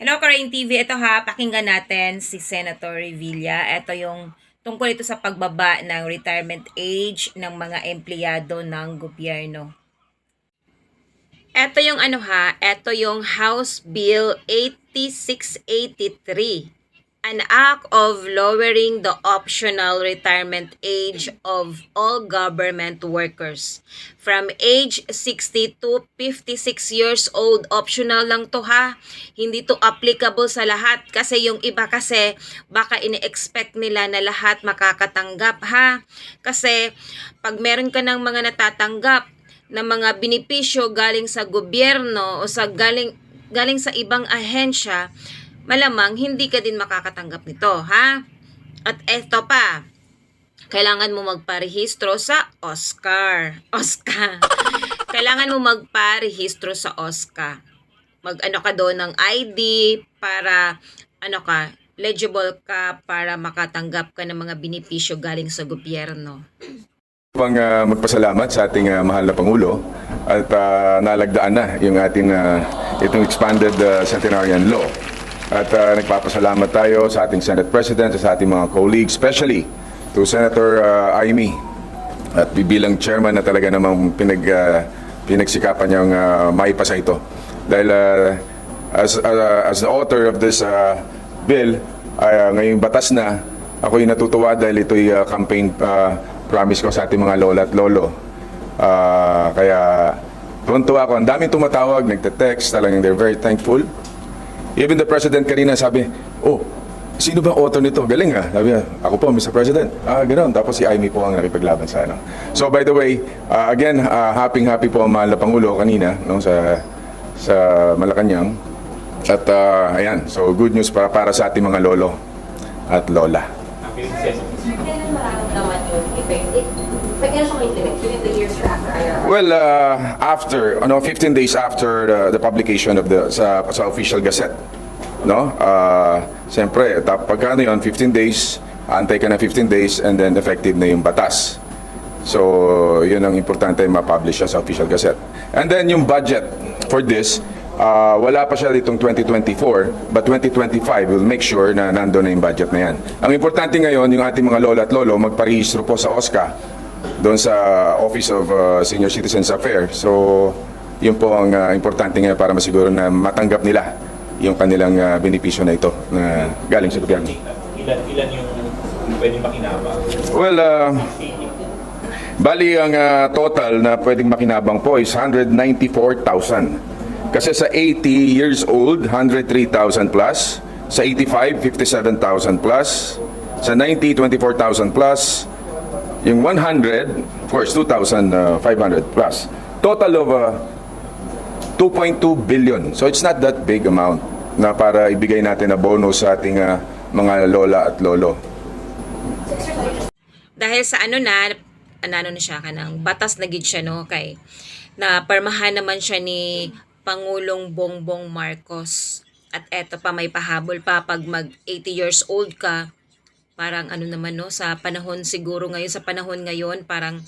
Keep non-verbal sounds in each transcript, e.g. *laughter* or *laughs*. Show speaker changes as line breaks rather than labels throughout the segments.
Hello, Karain TV. Ito ha, pakinggan natin si Senator Revilla. Ito yung tungkol ito sa pagbaba ng retirement age ng mga empleyado ng gobyerno. Ito yung ano ha, ito yung House Bill 8683. An act of lowering the optional retirement age of all government workers from age 60 to 56 years old. Optional lang to ha. Hindi to applicable sa lahat kasi yung iba kasi baka ini-expect nila na lahat makakatanggap ha. Kasi pag meron ka ng mga natatanggap na mga benepisyo galing sa gobyerno o sa galing galing sa ibang ahensya, malamang hindi ka din makakatanggap nito, ha? At eto pa, kailangan mo magparehistro sa Oscar. *laughs* Oscar. kailangan mo magparehistro sa Oscar. Mag-ano ka doon ng ID para ano ka, legible ka para makatanggap ka ng mga benepisyo galing sa gobyerno.
pang ah, magpasalamat sa ating ah, mahal na Pangulo at ah, nalagdaan na yung ating ah, itong expanded ah, centenarian law. At ah, nagpapasalamat tayo sa ating Senate President at sa ating mga colleagues, especially to Senator ah, Aimee at bilang chairman na talaga namang pinag, ah, pinagsikapan niyang ah, maipasa ito. Dahil ah, as, ah, as the author of this ah, bill, ah, ngayong batas na, ako'y natutuwa dahil ito'y ah, campaign ah, promise ko sa ating mga lola at lolo. Ah, kaya tuwan-tuwa ako. Ang daming tumatawag, nagte-text, talagang they're very thankful. Even the President kanina sabi, oh, sino ba author nito? Galing ah. Sabi niya, ako po, Mr. President. Ah, ganoon. Tapos si Amy po ang nakipaglaban sa ano. So by the way, ah, again, ah, happy happy po ang mahal na Pangulo kanina no, sa sa Malacanang. At ah, ayan, so good news para para sa ating mga lolo at lola.
Kailan mararamdaman yung effect? It, pag kailan siya ma-implement? Within the years or after IRR?
Well, uh, after, ano, 15 days after the, the publication of the sa, sa official gazette, no? Uh, Siyempre, pagka ano yun, 15 days, antay ka na 15 days, and then effective na yung batas. So, yun ang importante ma-publish siya sa official gazette. And then yung budget for this, uh, wala pa siya ditong 2024, but 2025 will make sure na nandun na yung budget na yan. Ang importante ngayon, yung ating mga lola at lolo, magparehistro po sa OSCA, doon sa Office of uh, Senior Citizens Affairs. So, yun po ang uh, importante ngayon para masiguro na matanggap nila yung kanilang uh, benepisyo na ito na galing sa gobyerno.
ilan ilan yung pwedeng makinabang?
Well, uh, bali ang uh, total na pwedeng makinabang po is 194,000. Kasi sa 80 years old, 103,000 plus. Sa 85, 57,000 plus. Sa 90, 24,000 plus. Yung 100, of course, 2,500 plus. Total of uh, 2.2 billion. So it's not that big amount na para ibigay natin na bonus sa ating uh, mga lola at lolo.
dahil sa ano na ano na siya kanang batas na gid siya no kay na parmahan naman siya ni Pangulong Bongbong Marcos at eto pa may pahabol pa pag mag 80 years old ka parang ano naman no sa panahon siguro ngayon sa panahon ngayon parang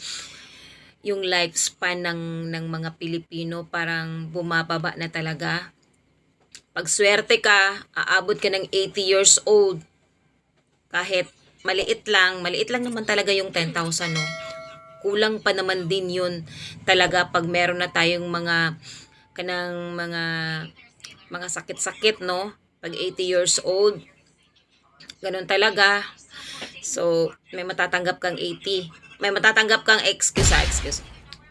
yung lifespan ng ng mga Pilipino parang bumababa na talaga pag swerte ka aabot ka ng 80 years old kahit maliit lang, maliit lang naman talaga yung 10,000, no? Kulang pa naman din yun talaga pag meron na tayong mga kanang mga mga sakit-sakit, no? Pag 80 years old, ganun talaga. So, may matatanggap kang 80. May matatanggap kang, excuse, ah, excuse.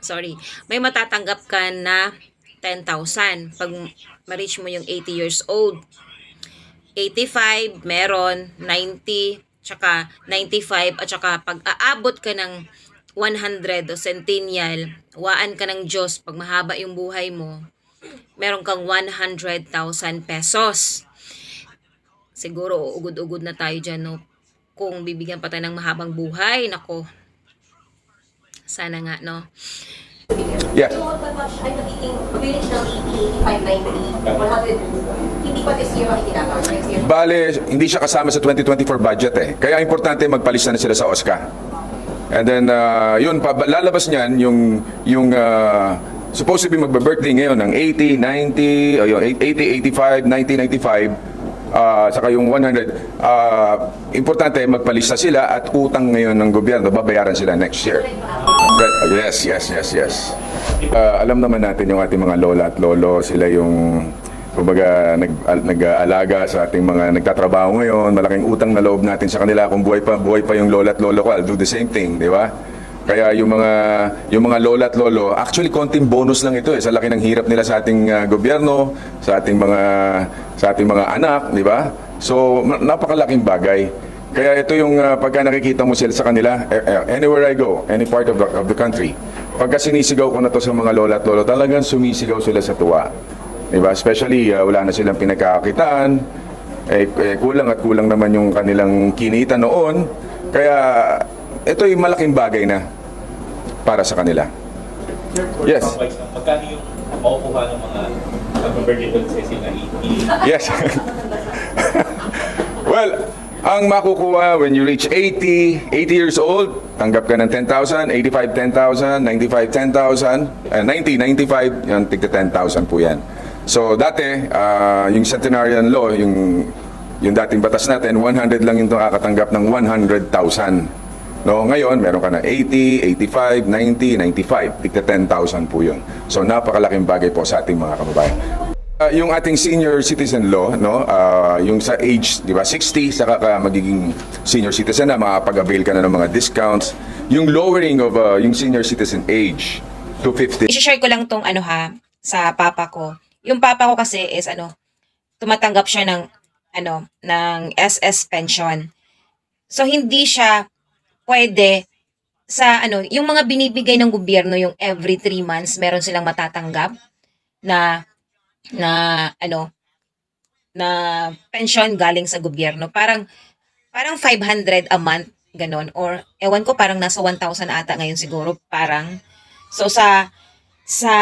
Sorry. May matatanggap ka na 10,000 pag ma-reach mo yung 80 years old. 85, meron, 90, tsaka 95, at tsaka pag aabot ka ng 100 o centennial, waan ka ng Diyos pag mahaba yung buhay mo, meron kang 100,000 pesos. Siguro ugod-ugod na tayo dyan, no? Kung bibigyan pa tayo ng mahabang buhay, nako. Sana nga, no?
Yeah.
Ay magiging village ng 80, 85, 90, 100, hindi pa this year makikinabang. Next year.
Bale, hindi siya kasama sa 2024 budget eh. Kaya importante magpalista na sila sa OSCA. And then, uh, yun, pa, lalabas niyan yung, yung uh, supposed to be magbe-birthday ngayon ng 80, 90, o yun, 80, 85, 90, 95, ah, saka yung 100, ah, importante magpalista sila at utang ngayon ng gobyerno, babayaran sila next year. Right. Yes, yes, yes, yes. Ah, alam naman natin yung ating mga lola at lolo, sila yung kumbaga nag, al- nag-aalaga sa ating mga nagtatrabaho ngayon, malaking utang na loob natin sa kanila kung buhay pa buhay pa yung lola at lolo ko, I'll do the same thing, di ba? Kaya yung mga yung mga lola at lolo, actually konting bonus lang ito eh sa laki ng hirap nila sa ating ah, gobyerno, sa ating mga sa ating mga anak, di ba? So napakalaking bagay. Kaya ito yung ah, pagka nakikita mo sila sa kanila, eh, eh, anywhere I go, any part of the, of the country, pagka sinisigaw ko na to sa mga lola at lolo, talagang sumisigaw sila sa tuwa. Diba? Especially, uh, wala na silang pinagkakakitaan. Eh, eh, kulang at kulang naman yung kanilang kinita noon. Kaya, ito yung malaking bagay na para sa kanila. Yes.
Magkano yung makukuha ng mga doon sa sila
Yes. *laughs* well, ang makukuha when you reach 80, 80 years old, tanggap ka ng 10,000, 85, 10,000, 95, 10,000, uh, 90, 95, yan, tigta 10,000 po yan. So dati, ah, yung centenarian law, yung, yung dating batas natin, 100 lang yung nakakatanggap ng 100,000. No, ngayon, meron ka na 80, 85, 90, 95, tigta 10,000 po yun. So napakalaking bagay po sa ating mga kababayan. Uh, yung ating senior citizen law, no, uh, yung sa age, di ba, 60, saka ka magiging senior citizen na, makapag-avail ka na ng mga discounts. Yung lowering of uh, yung senior citizen age to 50.
I-share ko lang tong ano ha, sa papa ko. Yung papa ko kasi is ano, tumatanggap siya ng ano, ng SS pension. So hindi siya pwede sa ano, yung mga binibigay ng gobyerno yung every three months meron silang matatanggap na na ano na pension galing sa gobyerno. Parang parang 500 a month ganon. Or ewan ko parang nasa 1,000 ata ngayon siguro parang. So sa sa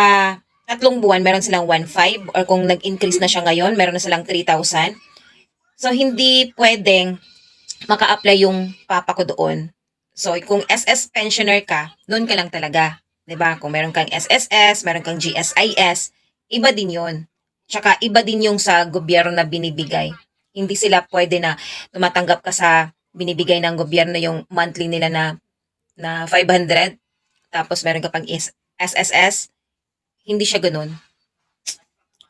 tatlong buwan meron silang 1,500 or kung nag-increase na siya ngayon meron na silang 3,000 so hindi pwedeng maka-apply yung papa ko doon so kung SS pensioner ka doon ka lang talaga 'di ba? Kung meron kang SSS meron kang GSIS iba din yon tsaka iba din yung sa gobyerno na binibigay. Hindi sila pwede na tumatanggap ka sa binibigay ng gobyerno yung monthly nila na na 500 tapos meron ka pang SSS hindi siya ganun.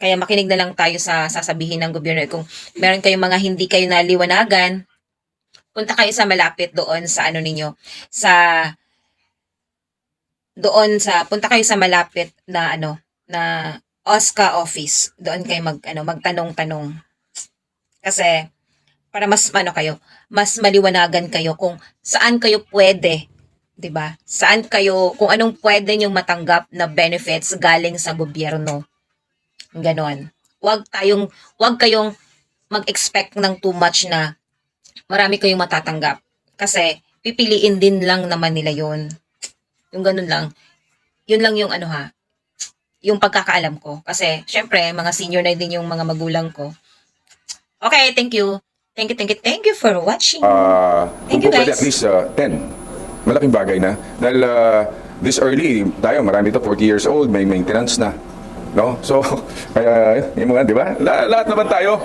Kaya makinig na lang tayo sa sasabihin ng gobyerno kung meron kayong mga hindi kayo naliwanagan punta kayo sa malapit doon sa ano ninyo sa doon sa punta kayo sa malapit na ano na OSCA office doon kayo mag ano magtanong-tanong kasi para mas ano kayo, mas maliwanagan kayo kung saan kayo pwede, 'di ba? Saan kayo kung anong pwede niyong matanggap na benefits galing sa gobyerno. Ganon. Huwag tayong huwag kayong mag-expect ng too much na marami kayong matatanggap kasi pipiliin din lang naman nila 'yon. Yung ganun lang. Yun lang yung ano ha, yung pagkakaalam ko. Kasi, syempre, mga senior na din yung mga magulang ko. Okay, thank you. Thank you, thank you, thank you for watching.
Uh,
Thank you,
po pwede
guys.
at least uh, 10. Malaking bagay na. Dahil uh, this early, tayo, marami to 40 years old, may maintenance na. No? So, *laughs* kaya, yung mga, di ba? La- lahat naman tayo,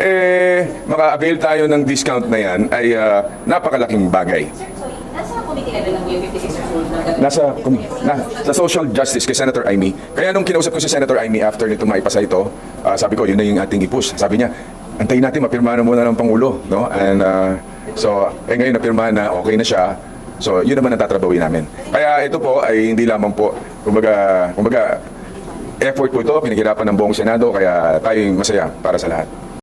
eh, maka-avail tayo ng discount na yan ay uh, napakalaking bagay.
Nasa committee level lang yung 56 years old
na sa social justice kay Senator Amy. Kaya nung kinausap ko si Senator Amy after nito maipasa ito, ah, sabi ko, yun na yung ating i-push. Sabi niya, antayin natin, mapirmahan na muna ng Pangulo. No? And, ah, so, eh ngayon napirmahan na, okay na siya. So, yun naman ang tatrabawin namin. Kaya ito po ay hindi lamang po, kumbaga, kumbaga, effort po ito, pinaghirapan ng buong Senado, kaya tayo masaya para sa lahat.